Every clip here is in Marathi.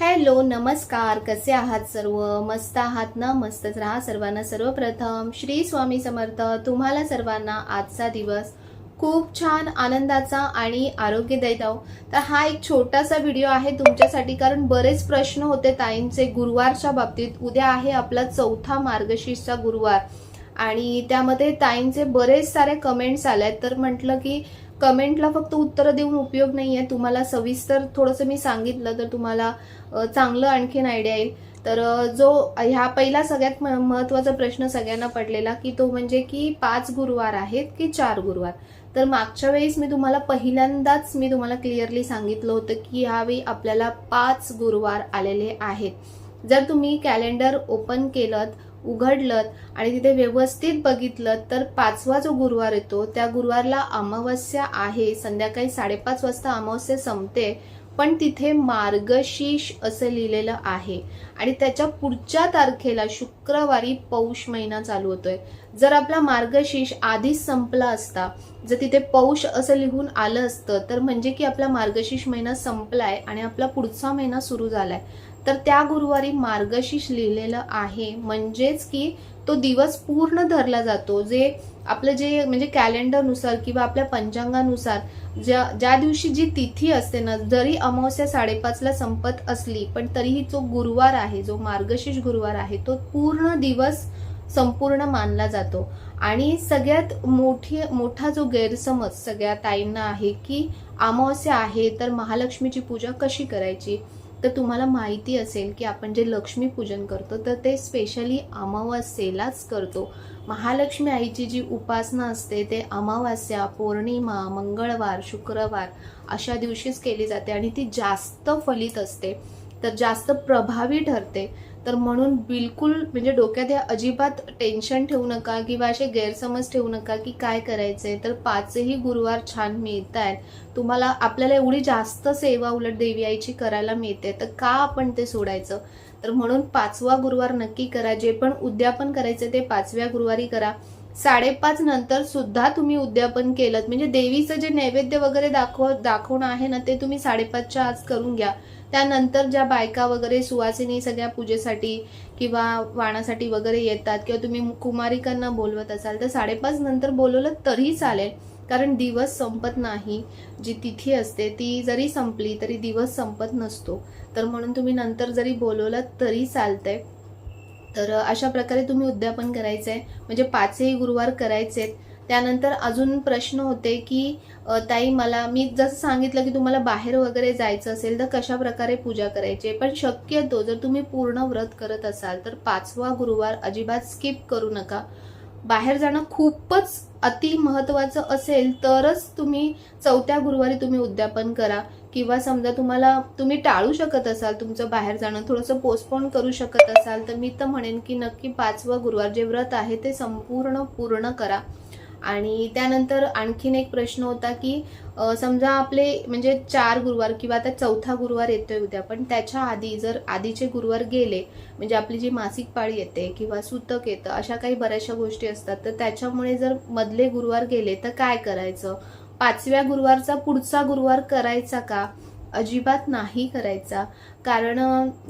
हॅलो नमस्कार. कसे आहात सर्व? मस्त आहात ना? मस्तच राहा सर्वांना. सर्वप्रथम श्री स्वामी समर्थ तुम्हाला सर्वांना आजचा दिवस खूप छान आनंदाचा आणि आरोग्यदायी जाओ तर हा एक छोटासा व्हिडिओ आहे तुमच्यासाठी कारण बरेच प्रश्न होते ताईंचे गुरुवारच्या बाबतीत. उद्या आहे आपला चौथा मार्गशीर्षचा गुरुवार. आणि त्यामध्ये ताईंचे बरेच सारे कमेंट्स आले तर म्हटलं की कमेंटला फक्त उत्तरं देऊन उपयोग नाही आहे. तुम्हाला सविस्तर थोडंसं मी सांगितलं तर तुम्हाला चांगलं आणखीन आयडिया येईल. तर जो ह्या पहिला सगळ्यात म- महत्त्वाचा प्रश्न सगळ्यांना पडलेला की तो म्हणजे की पाच गुरुवार आहेत की चार गुरुवार? तर मागच्या वेळेस मी तुम्हाला पहिल्यांदाच मी तुम्हाला क्लिअरली सांगितलं होतं की ह्यावेळी आपल्याला पाच गुरुवार आलेले आहेत. जर तुम्ही कॅलेंडर ओपन केलं उघडलं आणि तिथे व्यवस्थित बघितलं तर पाचवा जो गुरुवार येतो त्या गुरुवारला अमावस्या आहे. संध्याकाळी साडेपाच वाजता अमावस्या संपते पण तिथे मार्गशीर्ष असं लिहिलेलं आहे. आणि त्याच्या पुढच्या तारखेला शुक्रवारी पौष महिना चालू होतोय. जर आपला मार्गशीर्ष आधीच संपला असता जर तिथे पौष असं लिहून आलं असतं तर म्हणजे की आपला मार्गशीर्ष महिना संपलाय आणि आपला पुढचा महिना सुरू झालाय. तर त्या गुरुवारी मार्गशीर्ष लिहिलेलं आहे. म्हणजेच की तो दिवस पूर्ण धरला जातो. जे आपलं जे म्हणजे कॅलेंडरनुसार किंवा आपल्या पंचांगानुसार ज्या ज्या दिवशी जी तिथी असते ना जरी अमावस्या साडेपाचला संपत असली पण तरीही जो गुरुवार आहे जो मार्गशीर्ष गुरुवार आहे तो पूर्ण दिवस संपूर्ण मानला जातो. आणि सगळ्यात मोठी मोठा जो गैरसमज सगळ्या ताईंना आहे की अमावस्या आहे तर महालक्ष्मीची पूजा कशी करायची? तर तुम्हाला माहिती असेल की आपण जे लक्ष्मी पूजन करतो तर ते स्पेशली अमावस्येलाच करतो. महालक्ष्मी आईची जी उपासना असते ते अमावस्या पौर्णिमा मंगळवार शुक्रवार अशा दिवशीच केली जाते आणि ती जास्त फलित असते. तर जास्त प्रभावी ठरते. तर म्हणून बिलकुल म्हणजे डोक्यात हे अजिबात टेन्शन ठेवू नका किंवा असे गैरसमज ठेवू नका की काय करायचंय. तर पाचही गुरुवार छान मिळत आहेत. तुम्हाला आपल्याला एवढी जास्त सेवा उलट देवी आईची करायला मिळते. तर का आपण ते सोडायचं? तर म्हणून पाचवा गुरुवार नक्की करा. जे पण उद्यापन करायचं ते पाचव्या गुरुवारी करा. साडेपाच नंतर सुद्धा तुम्ही उद्यापन केलं. म्हणजे देवीचं जे नैवेद्य वगैरे दाखव दाखवणं आहे ना ते तुम्ही साडेपाचच्या आज करून घ्या. त्यानंतर ज्या बायका वगैरे सुवासिनी सगळ्या पूजेसाठी किंवा वाणासाठी वगैरे येतात किंवा तुम्ही कुमारिकांना बोलवत असाल तर साडेपाच नंतर बोलवलं तरी चालेल. कारण दिवस संपत नाही. जी तिथी असते ती जरी संपली तरी दिवस संपत नसतो. तर म्हणून तुम्ही नंतर जरी बोलवलं तरी चालतंय. तर अशा प्रकारे तुम्ही उद्यापन करायचं आहे म्हणजे पाचही गुरुवार करायचेत. त्यानंतर अजून प्रश्न होते की ताई मला मी जसं सांगितलं की तुम्हाला बाहेर वगैरे जायचं असेल तर कशा प्रकारे पूजा करायची? आहे. पण शक्यतो जर तुम्ही पूर्ण व्रत करत असाल तर पाचवा गुरुवार अजिबात स्किप करू नका. बाहेर जाणं खूपच अति महत्वाचं असेल तरच तुम्ही चौथ्या गुरुवारी तुम्ही उद्यापन करा. किंवा समजा तुम्हाला तुम्ही टाळू शकत असाल तुमचं बाहेर जाणं थोडंसं पोस्टपोन करू शकत असाल तर मी तर म्हणेन की नक्की पाचवा गुरुवार जे व्रत आहे ते संपूर्ण पूर्ण करा. आणि त्यानंतर आणखीन एक प्रश्न होता की समजा आपले म्हणजे चार गुरुवार किंवा आता चौथा गुरुवार येतोय उद्या पण त्याच्या आधी जर आधीचे गुरुवार गेले म्हणजे आपली जी मासिक पाळी येते किंवा सुतक येतं अशा काही बऱ्याचशा गोष्टी असतात तर त्याच्यामुळे जर मधले गुरुवार गेले तर काय करायचं? पाचव्या गुरुवारचा पुढचा गुरुवार करायचा का? अजिबात नाही करायचा. कारण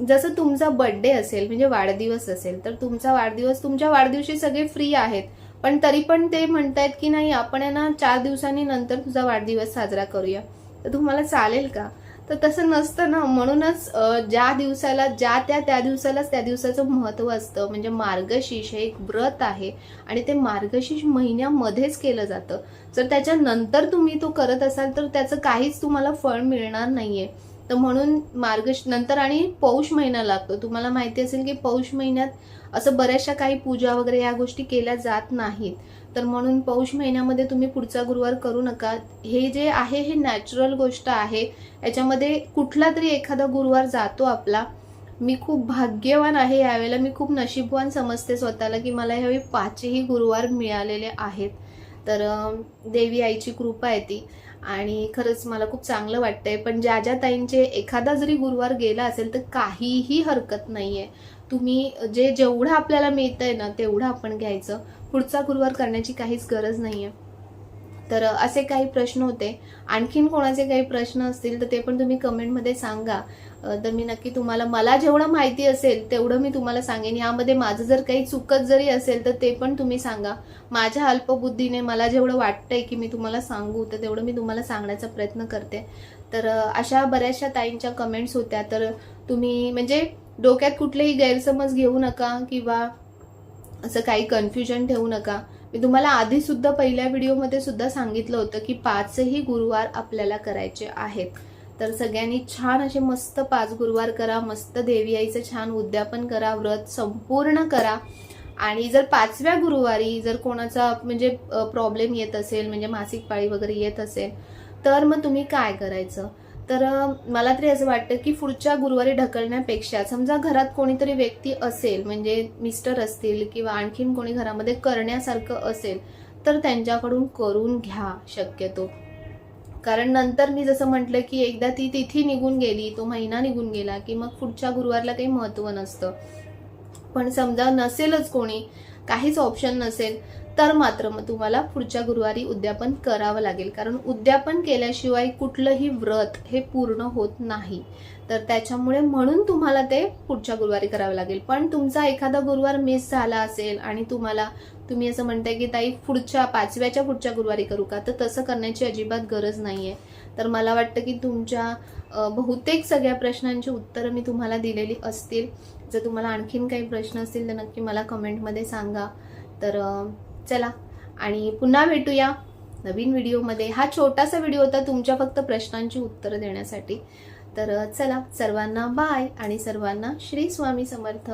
जसं तुमचा बड्डे असेल म्हणजे वाढदिवस असेल तर तुमचा वाढदिवस तुमच्या वाढदिवशी सगळे फ्री आहेत. पण तरी पण ते म्हणतायत की नाही आपण आहे ना चार दिवसांनी नंतर तुझा वाढदिवस साजरा करूया. तर तुम्हाला चालेल का? तर तसं नसतं ना. म्हणूनच ज्या दिवसाला ज्या त्या त्या दिवसालाच त्या दिवसाचं महत्त्व असतं. म्हणजे मार्गशीर्ष हे एक व्रत आहे आणि ते मार्गशीर्ष महिन्यामध्येच केलं जातं. जर त्याच्यानंतर तुम्ही तो करत असाल तर त्याचं काहीच तुम्हाला फळ मिळणार नाहीये. तर म्हणून मार्गश नंतर आणि पौष महिना लागतो. तुम्हाला माहिती असेल की पौष महिन्यात असं बऱ्याचशा काही पूजा वगैरे या गोष्टी केल्या जात नाहीत. तर म्हणून पौष महिन्यामध्ये तुम्ही पुढचा गुरुवार करू नका. हे जे आहे हे नॅचरल गोष्ट आहे. याच्यामध्ये कुठला तरी एखादा गुरुवार जातो आपला. मी खूप भाग्यवान आहे यावेळेला. मी खूप नशीबवान समजते स्वतःला की मला ह्यावेळी पाचही गुरुवार मिळालेले आहेत. तर देवी आईची कृपा आहे ती. आणि खरंच मला खूप चांगलं वाटतंय. पण ज्या ज्या ताईंचे एखादा जरी गुरुवार गेला असेल तर काहीही हरकत नाही आहे तुम्ही जे जेवढं आपल्याला मिळतंय ना तेवढं आपण घ्यायचं. पुढचा गुरुवार करण्याची काहीच गरज नाही आहे तर असे काही प्रश्न होते. आणखीन कोणाचे काही प्रश्न असतील तर ते पण तुम्ही कमेंटमध्ये सांगा. तर मी नक्की तुम्हाला मला जेवढं माहिती असेल तेवढं मी तुम्हाला सांगेन. यामध्ये माझं जर काही चुकत जरी असेल तर ते पण तुम्ही सांगा. माझ्या अल्पबुद्धीने मला जेवढं वाटतंय की मी तुम्हाला सांगू तर तेवढं मी तुम्हाला सांगण्याचा प्रयत्न करते. तर अशा बऱ्याचशा ताईंच्या कमेंट्स होत्या. तर तुम्ही म्हणजे डोक्यात कुठलेही गैरसमज घेऊ नका किंवा असं काही कन्फ्युजन ठेवू नका. मी तुम्हाला आधी सुद्धा पहिल्या व्हिडिओमध्ये सुद्धा सांगितलं होतं की पाचही गुरुवार आपल्याला करायचे आहेत. तर सगळ्यांनी छान असे मस्त पाच गुरुवार करा मस्त देवी आईचं छान उद्यापन करा व्रत संपूर्ण करा. आणि जर पाचव्या गुरुवारी जर कोणाचा म्हणजे प्रॉब्लेम येत असेल म्हणजे मासिक पाळी वगैरे येत असेल तर मग तुम्ही काय करायचं? तर मला तरी असं वाटतं की पुढच्या गुरुवारी ढकलण्यापेक्षा समजा घरात कोणीतरी व्यक्ती असेल म्हणजे मिस्टर असतील किंवा आणखीन कोणी घरामध्ये करण्यासारखं असेल तर त्यांच्याकडून करून घ्या शक्यतो. कारण नंतर मी जसं म्हटलं की एकदा ती तिथी निघून गेली तो महिना निघून गेला की मग पुढच्या गुरुवारला काही महत्त्व नसतं. पण समजा नसेलच कोणी काहीच ऑप्शन नसेल तर मात्र मग तुम्हाला पुढच्या गुरुवारी उद्यापन करावं लागेल. कारण उद्यापन केल्याशिवाय कुठलंही व्रत हे पूर्ण होत नाही. तर त्याच्यामुळे म्हणून तुम्हाला ते पुढच्या गुरुवारी करावं लागेल. पण तुमचा एखादा गुरुवार मिस झाला असेल आणि तुम्हाला तुम्ही असं म्हणताय की ताई पुढच्या पाचव्याच्या पुढच्या गुरुवारी करू का? तर तसं करण्याची अजिबात गरज नाहीये. तर मला वाटतं की तुमच्या बहुतेक सगळ्या प्रश्नांची उत्तरं मी तुम्हाला दिलेली असतील. जर तुम्हाला आणखीन काही प्रश्न असतील तर नक्की मला कमेंटमध्ये सांगा. तर चला. आणि पुन्हा भेटूया नवीन व्हिडिओमध्ये. हा छोटासा व्हिडिओ होता तुमच्या फक्त प्रश्नांची उत्तरं देण्यासाठी. तर चला सर्वांना बाय आणि सर्वांना श्री स्वामी समर्थ.